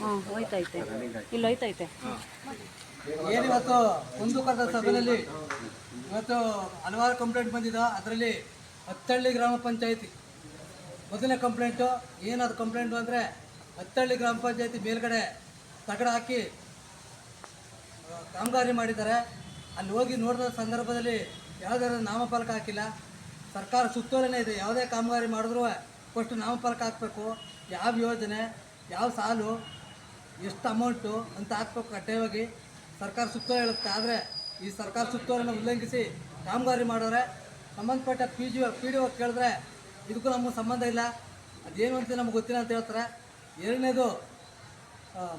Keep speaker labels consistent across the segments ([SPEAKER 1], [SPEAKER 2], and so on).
[SPEAKER 1] ಹಾಂ ಹೋಯ್ತೈತೆ. ಇಲ್ಲಿ ಹೋಯ್ತೈತೆ.
[SPEAKER 2] ಏನಿವತ್ತು ಕುಂದುಕೊರದ ಸಭೆಯಲ್ಲಿ ಇವತ್ತು ಹಲವಾರು ಕಂಪ್ಲೇಂಟ್ ಬಂದಿದ. ಅದರಲ್ಲಿ ಹತ್ತಳ್ಳಿ ಗ್ರಾಮ ಪಂಚಾಯಿತಿ. ಮೊದಲನೇ ಕಂಪ್ಲೇಂಟು ಏನಾದ್ರು ಕಂಪ್ಲೇಂಟು ಅಂದರೆ ಹತ್ತಳ್ಳಿ ಗ್ರಾಮ ಪಂಚಾಯಿತಿ ಮೇಲ್ಗಡೆ ತಗಡ ಹಾಕಿ ಕಾಮಗಾರಿ ಮಾಡಿದ್ದಾರೆ. ಅಲ್ಲಿ ಹೋಗಿ ನೋಡಿದ ಸಂದರ್ಭದಲ್ಲಿ ಯಾವುದಾದ್ರು ನಾಮಫಲಕ ಹಾಕಿಲ್ಲ. ಸರ್ಕಾರ ಸುತ್ತೋಲನೆ ಇದೆ. ಯಾವುದೇ ಕಾಮಗಾರಿ ಮಾಡಿದ್ರೂ ಫಸ್ಟ್ ನಾಮಫಲಕ ಹಾಕಬೇಕು. ಯಾವ ಯೋಜನೆ? ಯಾವ ಸಾಲು, ಎಷ್ಟು ಅಮೌಂಟು ಅಂತ ಹಾಕ್ಬೇಕು ಕಡ್ಡಾಯವಾಗಿ. ಸರ್ಕಾರ ಸುತ್ತೋಲೆ ಹೇಳುತ್ತೆ, ಆದರೆ ಈ ಸರ್ಕಾರ ಸುತ್ತೋರನ್ನು ಉಲ್ಲಂಘಿಸಿ ಕಾಮಗಾರಿ ಮಾಡೋರೆ. ಸಂಬಂಧಪಟ್ಟ P G P D O ಕೇಳಿದ್ರೆ ಇದಕ್ಕೂ ನಮಗೆ ಸಂಬಂಧ ಇಲ್ಲ. ಅದೇನು ಅಂತ ನಮ್ಗೆ ಗೊತ್ತಿಲ್ಲ ಅಂತ ಹೇಳ್ತಾರೆ. ಎರಡನೇದು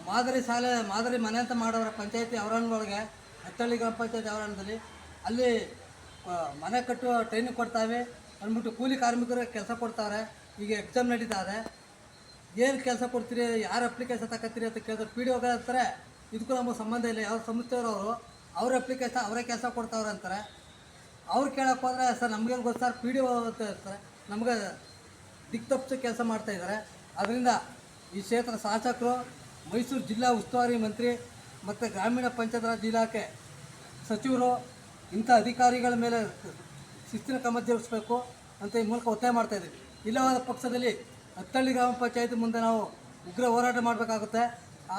[SPEAKER 2] ಮಾದರಿ ಶಾಲೆ, ಮಾದರಿ ಮನೆ ಅಂತ ಮಾಡೋರ ಪಂಚಾಯತಿ ಅವರಣದೊಳಗೆ ಹತ್ತಳ್ಳಿ ಗ್ರಾಮ ಪಂಚಾಯತಿ ಆವರಣದಲ್ಲಿ ಅಲ್ಲಿ ಮನೆ ಕಟ್ಟುವ ಟ್ರೈನಿಂಗ್ ಕೊಡ್ತಾವೆ. ಅಂದ್ಬಿಟ್ಟು ಕೂಲಿ ಕಾರ್ಮಿಕರಿಗೆ ಕೆಲಸ ಕೊಡ್ತಾರೆ. ಈಗ ಎಕ್ಸಾಮ್ ನಡೀತಾರೆ ಏನು ಕೆಲಸ ಕೊಡ್ತೀರಿ, ಯಾರು ಅಪ್ಲಿಕೇಶನ್ ತಗೋತೀರಿ ಅಂತ ಕೇಳಿದ್ರೆ ಪಿ ಡಿ ಅಂತಾರೆ. ಇದಕ್ಕೂ ನಮಗೆ ಸಂಬಂಧ ಇಲ್ಲ. ಯಾವ ಸಂಸ್ಥೆಯವರು ಅವ್ರ ಅಪ್ಲಿಕೇಶನ್ ಅವರೇ ಕೆಲಸ ಕೊಡ್ತಾವ್ರೆ ಅಂತಾರೆ. ಅವ್ರು ಕೇಳಕ್ಕೆ ಹೋದ್ರೆ, ಸರ್, ನಮಗೇನು ಗೊತ್ತು ಸರ್? ಪಿ ಡಿ ಅಂತ ಇರ್ತಾರೆ ನಮಗೆ ದಿಕ್ ತಪ್ಪಿಸಿ ಕೆಲಸ ಮಾಡ್ತಾಯಿದ್ದಾರೆ ಅದರಿಂದ ಈ ಕ್ಷೇತ್ರ ಶಾಸಕರು, ಮೈಸೂರು ಜಿಲ್ಲಾ ಉಸ್ತುವಾರಿ ಮಂತ್ರಿ ಮತ್ತು ಗ್ರಾಮೀಣ ಪಂಚಾಯತ್ ರಾಜ್ ಇಲಾಖೆ ಸಚಿವರು, ಇಂಥ ಅಧಿಕಾರಿಗಳ ಮೇಲೆ ಶಿಸ್ತಿನ ಕ್ರಮ ಜರುಗಿಸಬೇಕು ಅಂತ ಈ ಮೂಲಕ ಒತ್ತಾಯ ಮಾಡ್ತಾಯಿದ್ದೀವಿ ಇಲ್ಲವಾದ ಪಕ್ಷದಲ್ಲಿ ಹತ್ತಳ್ಳಿ ಗ್ರಾಮ ಪಂಚಾಯತಿ ಮುಂದೆ ನಾವು ಉಗ್ರ ಹೋರಾಟ ಮಾಡಬೇಕಾಗುತ್ತೆ.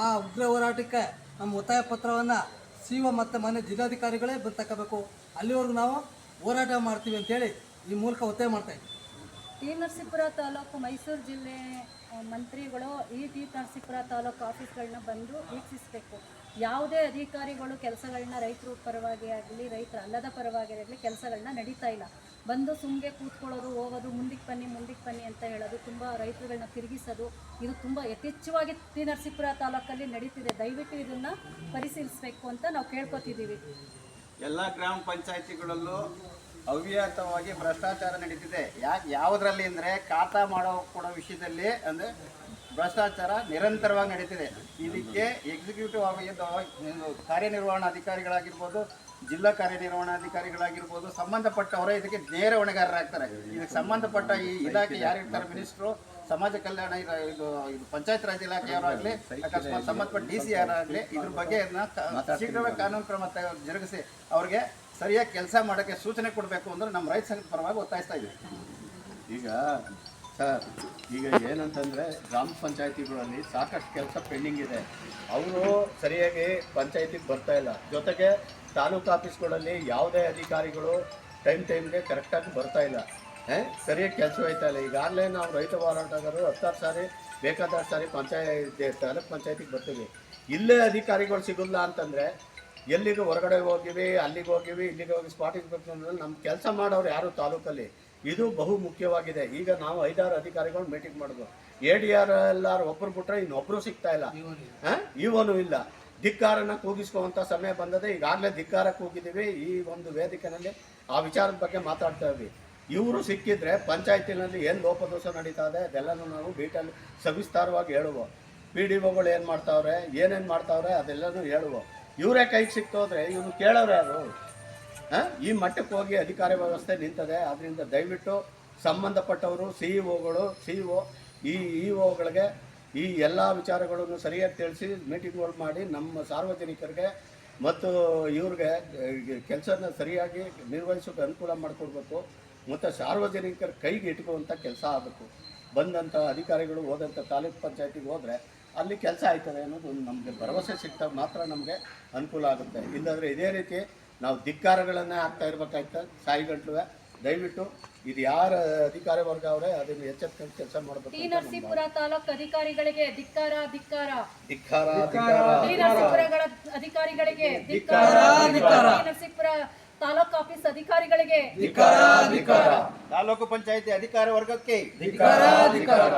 [SPEAKER 2] ಆ ಉಗ್ರ ಹೋರಾಟಕ್ಕೆ ನಮ್ಮ ಒತ್ತಾಯ ಪತ್ರವನ್ನು ಸಿ ಒ ಮತ್ತು ಮನೆ ಜಿಲ್ಲಾಧಿಕಾರಿಗಳೇ ಬಂದು ತಗೋಬೇಕು ಅಲ್ಲಿವರೆಗೂ ನಾವು ಹೋರಾಟ ಮಾಡ್ತೀವಿ ಅಂತೇಳಿ ಈ ಮೂಲಕ ಒತ್ತಾಯ ಮಾಡ್ತಾ ಇದ್ದೀವಿ
[SPEAKER 1] ಟಿ ನರಸೀಪುರ ತಾಲೂಕು ಮೈಸೂರು ಜಿಲ್ಲೆ ಮಂತ್ರಿಗಳು ಈ ಟಿ ನರಸೀಪುರ ತಾಲೂಕು ಆಫೀಸ್ಗಳನ್ನ ಬಂದು ವೀಕ್ಷಿಸಬೇಕು. ಯಾವುದೇ ಅಧಿಕಾರಿಗಳು ಕೆಲಸಗಳನ್ನ ರೈತರ ಪರವಾಗಿ ಆಗಲಿ, ರೈತರ ಅಲ್ಲದ ಪರವಾಗಿ ಆಗಲಿ ಕೆಲಸಗಳನ್ನ ನಡೀತಾ ಇಲ್ಲ. ಬಂದು ಸುಮ್ಗೆ ಕೂತ್ಕೊಳ್ಳೋದು, ಹೋಗೋದು ಮುಂದಕ್ಕೆ ಬನ್ನಿ ಮುಂದಕ್ಕೆ ಬನ್ನಿ ಅಂತ ಹೇಳೋದು, ತುಂಬ ರೈತರುಗಳನ್ನ ತಿರುಗಿಸೋದು, ಇದು ತುಂಬ ಯಥೇಚ್ಛವಾಗಿ ಟಿ ನರಸೀಪುರ ತಾಲೂಕಲ್ಲಿ ನಡೀತಿದೆ. ದಯವಿಟ್ಟು ಇದನ್ನು ಪರಿಶೀಲಿಸಬೇಕು ಅಂತ ನಾವು ಕೇಳ್ಕೊತಿದ್ದೀವಿ.
[SPEAKER 3] ಎಲ್ಲ ಗ್ರಾಮ ಪಂಚಾಯತಿಗಳಲ್ಲೂ ಅವ್ಯಾತವಾಗಿ ಭ್ರಷ್ಟಾಚಾರ ನಡೀತಿದೆ. ಯಾಕೆ ಯಾವುದರಲ್ಲಿ ಅಂದರೆ ಖಾತಾ ಮಾಡೋ ಕೊಡೋ ವಿಷಯದಲ್ಲಿ ಅಂದರೆ ಭ್ರಷ್ಟಾಚಾರ ನಿರಂತರವಾಗಿ ನಡೀತಿದೆ. ಇದಕ್ಕೆ ಎಕ್ಸಿಕ್ಯೂಟಿವ್ ಆಗಿ ಕಾರ್ಯನಿರ್ವಹಣಾ ಅಧಿಕಾರಿಗಳಾಗಿರ್ಬೋದು, ಜಿಲ್ಲಾ ಕಾರ್ಯನಿರ್ವಹಣಾಧಿಕಾರಿಗಳಾಗಿರ್ಬೋದು ಸಂಬಂಧಪಟ್ಟವರೇ ಇದಕ್ಕೆ ನೇರ ಹೊಣೆಗಾರರಾಗ್ತಾರೆ. ಇದಕ್ಕೆ ಸಂಬಂಧಪಟ್ಟ ಈ ಇಲಾಖೆ ಯಾರಿರ್ತಾರೆ ಮಿನಿಸ್ಟ್ರು ಸಮಾಜ ಕಲ್ಯಾಣ ಇದು ಇದು ಇದು ಪಂಚಾಯತ್ ರಾಜ್ ಇಲಾಖೆಯವರಾಗಲಿ ಅಕಸ್ಮಾತ್ ಸಂಬಂಧಪಟ್ಟ ಡಿ ಸಿ ಯಾರಾಗಲಿ ಇದ್ರ ಬಗ್ಗೆ ಶೀಘ್ರವೇ ಕಾನೂನು ಕ್ರಮ ತ- ಜರುಗಿಸಿ. ಅವ್ರಿಗೆ ಸರಿಯಾಗಿ ಕೆಲಸ ಮಾಡೋಕ್ಕೆ ಸೂಚನೆ ಕೊಡಬೇಕು ಅಂದ್ರೆ ನಮ್ಮ ರೈತ ಸಂಘದ ಪರವಾಗಿ ಒತ್ತಾಯಿಸ್ತಾ ಇದ್ದೀವಿ.
[SPEAKER 4] ಈಗ ಸರ್ ಈಗ ಏನಂತಂದರೆ ಗ್ರಾಮ ಪಂಚಾಯತಿಗಳಲ್ಲಿ ಸಾಕಷ್ಟು ಕೆಲಸ ಪೆಂಡಿಂಗ್ ಇದೆ. ಅವರು ಸರಿಯಾಗಿ ಪಂಚಾಯತಿಗೆ ಬರ್ತಾ ಇಲ್ಲ. ಜೊತೆಗೆ ತಾಲೂಕು ಆಫೀಸ್ಗಳಲ್ಲಿ ಯಾವುದೇ ಅಧಿಕಾರಿಗಳು ಟೈಮ್ ಟೈಮ್ಗೆ ಕರೆಕ್ಟಾಗಿ ಬರ್ತಾ ಇಲ್ಲ? ಸರಿಯಾಗಿ ಕೆಲಸ ಹೋಯ್ತಾ ಇಲ್ಲ ಈಗಾಗಲೇ ನಾವು ರೈತ ಹೋರಾಟಗಾರರು ಹತ್ತಾರು ಸಾರಿ ಬೇಕಾದಷ್ಟು ಸಾರಿ ಪಂಚಾಯತ್ ತಾಲೂಕ್ ಪಂಚಾಯತಿಗೆ ಬರ್ತೀವಿ. ಇಲ್ಲೇ ಅಧಿಕಾರಿಗಳು ಸಿಗೋಲ್ಲ ಅಂತಂದರೆ ಎಲ್ಲಿಗೆ ಹೊರಗಡೆ ಹೋಗಿವಿ ಅಲ್ಲಿಗೆ ಹೋಗಿವಿ ಇಲ್ಲಿಗೆ ಹೋಗಿ ಸ್ಪಾಟಿಗೆ ಅಂದ್ರೆ ನಮ್ಮ ಕೆಲಸ ಮಾಡೋರು ಯಾರು ತಾಲೂಕಲ್ಲಿ? ಇದು ಬಹು ಮುಖ್ಯವಾಗಿದೆ. ಈಗ ನಾವು ಐದಾರು ಅಧಿಕಾರಿಗಳು ಮೀಟಿಂಗ್ ಮಾಡೋದು. ಎ ಡಿ ಆರ್ ಎಲ್ಲಾರು ಒಬ್ಬರು ಬಿಟ್ಟರೆ ಇನ್ನೊಬ್ಬರು ಸಿಗ್ತಾ ಇಲ್ಲ. ಇವನು ಇಲ್ಲ. ಧಿಕ್ಕಾರನ ಕೂಗಿಸ್ಕೋವಂಥ ಸಮಯ ಬಂದದೆ ಈಗಾಗಲೇ ಧಿಕ್ಕಾರ ಕೂಗಿದ್ದೀವಿ. ಈ ಒಂದು ವೇದಿಕೆಯಲ್ಲಿ ಆ ವಿಚಾರದ ಬಗ್ಗೆ ಮಾತಾಡ್ತಾ ಇದ್ವಿ. ಇವರು ಸಿಕ್ಕಿದ್ರೆ ಪಂಚಾಯತಿನಲ್ಲಿ ಏನು ಲೋಪದೋಷ ನಡೀತಾ ಇದೆ ಅದೆಲ್ಲನೂ ನಾವು ಬೀಟಲ್ಲಿ ಸವಿಸ್ತಾರವಾಗಿ ಹೇಳುವ. ಪಿ ಡಿ ಒಗಳು ಏನು ಮಾಡ್ತಾವ್ರೆ, ಏನೇನು ಮಾಡ್ತಾವ್ರೆ ಅದೆಲ್ಲನೂ ಹೇಳುವ. ಇವರೇ ಕೈಗೆ ಸಿಕ್ತೋದ್ರೆ ಇವನು ಕೇಳೋರು ಯಾರು? ಈ ಮಟ್ಟಕ್ಕೆ ಹೋಗಿ ಅಧಿಕಾರ ವ್ಯವಸ್ಥೆ ನಿಂತದೆ. ಅದರಿಂದ ದಯವಿಟ್ಟು ಸಂಬಂಧಪಟ್ಟವರು, ಸಿ ಇ ಒಗಳು, ಸಿ ಒ, ಈ ಇ ಈ ಎಲ್ಲ ವಿಚಾರಗಳನ್ನು ಸರಿಯಾಗಿ ತಿಳಿಸಿ ಮೀಟಿಂಗ್ಗಳು ಮಾಡಿ ನಮ್ಮ ಸಾರ್ವಜನಿಕರಿಗೆ ಮತ್ತು ಇವ್ರಿಗೆ ಕೆಲಸನ ಸರಿಯಾಗಿ ನಿರ್ವಹಿಸೋಕೆ ಅನುಕೂಲ ಮಾಡಿಕೊಡ್ಬೇಕು. ಮತ್ತು ಸಾರ್ವಜನಿಕರ ಕೈಗೆ ಇಟ್ಕೊಳ್ಳುವಂಥ ಕೆಲಸ ಆಗಬೇಕು. ಬಂದಂಥ ಅಧಿಕಾರಿಗಳು ಹೋದಂಥ ತಾಲೂಕು ಪಂಚಾಯತಿಗೆ ಹೋದರೆ ಅಲ್ಲಿ ಕೆಲಸ ಆಯ್ತದೆ ಅನ್ನೋದು ಒಂದು ನಮಗೆ ಭರವಸೆ ಸಿಗ್ತಾಗ ಮಾತ್ರ ನಮಗೆ ಅನುಕೂಲ ಆಗುತ್ತೆ. ಇಲ್ಲಾಂದರೆ ಇದೇ ರೀತಿ ನಾವು ಧಿಕ್ಕಾರಗಳನ್ನೇ ಆಗ್ತಾ ಇರಬೇಕಾಯ್ತು ಸಾಯಿಗಂಟ್ಲುವೆ. ದಯವಿಟ್ಟು ಇದು ಯಾರ ಅಧಿಕಾರಿ ವರ್ಗ ಅವರೇ ಅದನ್ನು ಎಚ್ಚೆತ್ಕೊಂಡು ಕೆಲಸ ಮಾಡಬೇಕು
[SPEAKER 1] ಟಿ ನರಸೀಪುರ ತಾಲೂಕು ಅಧಿಕಾರಿಗಳಿಗೆ ಧಿಕ್ಕಾರ ಧಿಕ್ಕಾರ.
[SPEAKER 4] ಧಿಕ್ಕಾರ ಧಿಕ್ಕಾರ.
[SPEAKER 1] ಟಿ ನರಸೀಪುರಗಳ ಅಧಿಕಾರಿಗಳಿಗೆ ಧಿಕ್ಕಾರ ಟಿ ನರಸೀಪುರ ತಾಲೂಕು ಆಫೀಸ್ ಅಧಿಕಾರಿಗಳಿಗೆ
[SPEAKER 3] ತಾಲೂಕು ಪಂಚಾಯತಿ ಅಧಿಕಾರ ವರ್ಗಕ್ಕೆ
[SPEAKER 4] ಕಡೆ ಧಿಕ್ಕಾರ